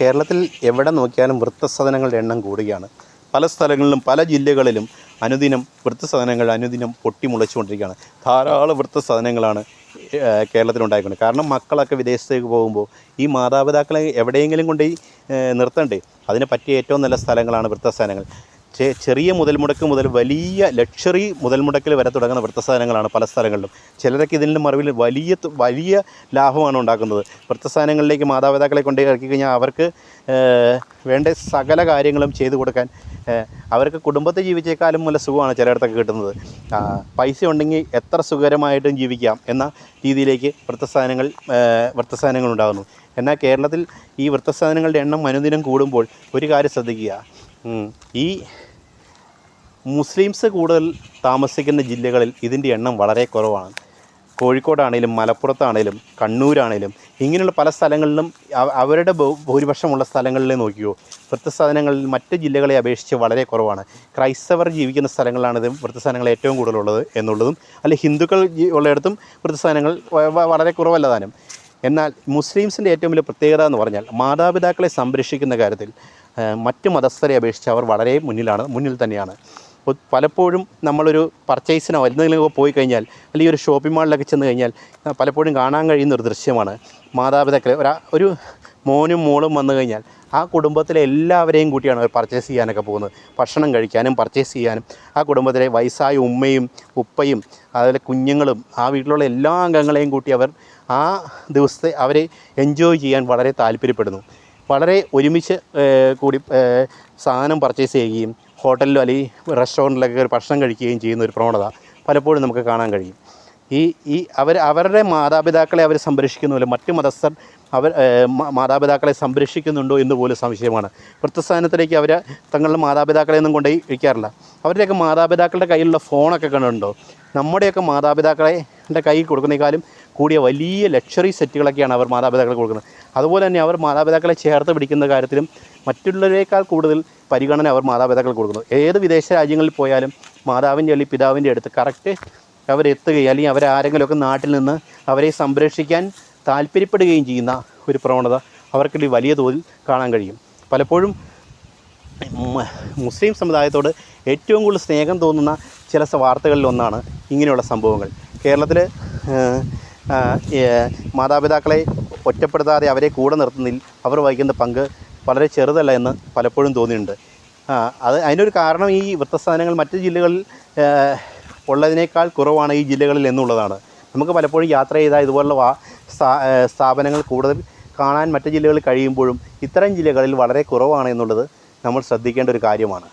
കേരളത്തിൽ എവിടെ നോക്കിയാലും വൃത്തസദനങ്ങളുടെ എണ്ണം കൂടുകയാണ്. പല സ്ഥലങ്ങളിലും പല ജില്ലകളിലും അനുദിനം വൃത്തസദനങ്ങൾ അനുദിനം പൊട്ടിമുളച്ചുകൊണ്ടിരിക്കുകയാണ്. ധാരാളം വൃത്തസദനങ്ങളാണ് കേരളത്തിലുണ്ടായിക്കൊണ്ട്. കാരണം മക്കളൊക്കെ വിദേശത്തേക്ക് പോകുമ്പോൾ ഈ മാതാപിതാക്കളെ എവിടെയെങ്കിലും ഏഹ്, നിർത്തണ്ടേ? അതിന് പറ്റിയ ഏറ്റവും നല്ല സ്ഥലങ്ങളാണ് വൃദ്ധസദനങ്ങൾ ചെ- ചെറിയ മുതൽ മുടക്ക് മുതൽ വലിയ ലക്ഷറി മുതൽ മുടക്കിൽ വരെ തുടങ്ങുന്ന വൃത്തസാധനങ്ങളാണ് പല സ്ഥലങ്ങളിലും. ചിലരൊക്കെ ഇതിന്റെ മറവിൽ വലിയ വലിയ ലാഭമാണ് ഉണ്ടാക്കുന്നത്. വൃത്തസാധനങ്ങളിലേക്ക് മാതാപിതാക്കളെ കൊണ്ട് ഇറക്കി കഴിഞ്ഞാൽ അവർക്ക് വേണ്ട സകല കാര്യങ്ങളും ചെയ്തു കൊടുക്കാൻ അവർക്ക് കുടുംബത്തെ ജീവിച്ചേക്കാളും നല്ല സുഖമാണ് ചിലയിടത്തൊക്കെ കിട്ടുന്നത്. പൈസ ഉണ്ടെങ്കിൽ എത്ര സുഖകരമായിട്ടും ജീവിക്കാം എന്ന രീതിയിലേക്ക് വൃത്തസാധനങ്ങൾ വൃത്തസാധനങ്ങൾ ഉണ്ടാകുന്നു. എന്നാൽ കേരളത്തിൽ ഈ വൃത്തസാധനങ്ങളുടെ എണ്ണം അനുദിനം കൂടുമ്പോൾ ഒരു കാര്യം ശ്രദ്ധിക്കുക. ഈ മുസ്ലിംസ് കൂടുതൽ താമസിക്കുന്ന ജില്ലകളിൽ ഇതിന്റെ എണ്ണം വളരെ കുറവാണ്. കോഴിക്കോടാണേലും മലപ്പുറത്താണേലും കണ്ണൂരാണേലും ഇങ്ങനെയുള്ള പല സ്ഥലങ്ങളിലും അവരുടെ ഭൂരിപക്ഷമുള്ള സ്ഥലങ്ങളിലെ നോക്കിയോ. വൃത്തസാധനങ്ങളിൽ മറ്റ് ജില്ലകളെ അപേക്ഷിച്ച് വളരെ കുറവാണ്. ക്രൈസ്തവർ ജീവിക്കുന്ന സ്ഥലങ്ങളാണ് ഇത് വൃത്തസാധനങ്ങൾ ഏറ്റവും കൂടുതലുള്ളത് എന്നുള്ളതും അല്ലെ ഹിന്ദുക്കൾ ഉള്ളിടത്തും വൃദ്ധസാധനങ്ങൾ വ- വ- വളരെ കുറവല്ല താനും. എന്നാൽ മുസ്ലിംസിന്റെ ഏറ്റവും വലിയ പ്രത്യേകത എന്ന് പറഞ്ഞാൽ മാതാപിതാക്കളെ സംരക്ഷിക്കുന്ന കാര്യത്തിൽ മറ്റ് മതസ്ഥരെ അപേക്ഷിച്ച് അവർ വളരെ മുന്നിലാണ് മുന്നിൽ തന്നെയാണ്. പലപ്പോഴും നമ്മളൊരു പർച്ചേസിനോ എന്തെങ്കിലുമൊക്കെ പോയി കഴിഞ്ഞാൽ അല്ലെങ്കിൽ ഒരു ഷോപ്പിംഗ് മാളിലൊക്കെ ചെന്ന് കഴിഞ്ഞാൽ പലപ്പോഴും കാണാൻ കഴിയുന്ന ഒരു ദൃശ്യമാണ്. മാതാപിതാക്കളെ ഒരാ ഒരു മോനും മോളും വന്നു കഴിഞ്ഞാൽ ആ കുടുംബത്തിലെ എല്ലാവരെയും കൂട്ടിയാണ് അവർ പർച്ചേസ് ചെയ്യാനൊക്കെ പോകുന്നത്. ഭക്ഷണം കഴിക്കാനും പർച്ചേസ് ചെയ്യാനും ആ കുടുംബത്തിലെ വയസ്സായ ഉമ്മയും ഉപ്പയും അതുപോലെ കുഞ്ഞുങ്ങളും ആ വീട്ടിലുള്ള എല്ലാ അംഗങ്ങളെയും കൂട്ടി അവർ ആ ദിവസത്തെ അവരെ എൻജോയ് ചെയ്യാൻ വളരെ താല്പര്യപ്പെടുന്നു. വളരെ ഒരുമിച്ച് കൂടി സാധനം പർച്ചേസ് ചെയ്യുകയും ഹോട്ടലിലോ അല്ലെങ്കിൽ റെസ്റ്റോറന്റിലൊക്കെ ഒരു ഭക്ഷണം കഴിക്കുകയും ചെയ്യുന്ന ഒരു പ്രവണത പലപ്പോഴും നമുക്ക് കാണാൻ കഴിയും. ഈ ഈ അവർ അവരുടെ മാതാപിതാക്കളെ അവർ സംരക്ഷിക്കുന്ന പോലെ മറ്റു മതസ്ഥർ അവർ മാതാപിതാക്കളെ സംരക്ഷിക്കുന്നുണ്ടോ എന്ന് പോലും സംശയമാണ്. വൃത്തസ്ഥാനത്തിലേക്ക് അവർ തങ്ങളുടെ മാതാപിതാക്കളെ ഒന്നും കൊണ്ടുപോയി ഇരിക്കാറില്ല. അവരുടെയൊക്കെ മാതാപിതാക്കളുടെ കയ്യിലുള്ള ഫോണൊക്കെ കണ്ടുണ്ടോ നമ്മുടെയൊക്കെ മാതാപിതാക്കളെ കയ്യിൽ കൊടുക്കുന്നേക്കാളും കൂടിയ വലിയ ലക്ഷറി സെറ്റുകളൊക്കെയാണ് അവർ മാതാപിതാക്കളെ കൊടുക്കുന്നത്. അതുപോലെ തന്നെ അവർ മാതാപിതാക്കളെ ചേർത്ത് പിടിക്കുന്ന കാര്യത്തിലും മറ്റുള്ളവരേക്കാൾ കൂടുതൽ പരിഗണന അവർ മാതാപിതാക്കൾ കൊടുക്കുന്നു. ഏത് വിദേശ രാജ്യങ്ങളിൽ പോയാലും മാതാവിന്റെ അല്ലെങ്കിൽ പിതാവിന്റെ അടുത്ത് കറക്റ്റ് അവരെത്തുകയും അല്ലെങ്കിൽ അവരാരെങ്കിലുമൊക്കെ നാട്ടിൽ നിന്ന് അവരെ സംരക്ഷിക്കാൻ താല്പര്യപ്പെടുകയും ചെയ്യുന്ന ഒരു പ്രവണത അവർക്കിടയിൽ വലിയ തോതിൽ കാണാൻ കഴിയും. പലപ്പോഴും മുസ്ലിം സമുദായത്തോട് ഏറ്റവും കൂടുതൽ സ്നേഹം തോന്നുന്ന ചില വാർത്തകളിലൊന്നാണ് ഇങ്ങനെയുള്ള സംഭവങ്ങൾ. കേരളത്തിൽ മാതാപിതാക്കളെ ഒറ്റപ്പെടുത്താതെ അവരെ കൂടെ നിർത്തുന്നതിൽ അവർ വഹിക്കുന്ന പങ്ക് വളരെ ചെറുതല്ല എന്ന് പലപ്പോഴും തോന്നിയിട്ടുണ്ട്. അത് അതിനൊരു കാരണം ഈ വൃത്തസ്ഥാനങ്ങൾ മറ്റ് ജില്ലകളിൽ ഉള്ളതിനേക്കാൾ കുറവാണ് ഈ ജില്ലകളിൽ എന്നുള്ളതാണ്. നമുക്ക് പലപ്പോഴും യാത്ര ചെയ്താൽ ഇതുപോലുള്ള വാ സ്ഥാപനങ്ങൾ കൂടുതൽ കാണാൻ മറ്റ് ജില്ലകളിൽ കഴിയുമ്പോഴും ഇത്തരം ജില്ലകളിൽ വളരെ കുറവാണ് എന്നുള്ളത് നമ്മൾ ശ്രദ്ധിക്കേണ്ട ഒരു കാര്യമാണ്.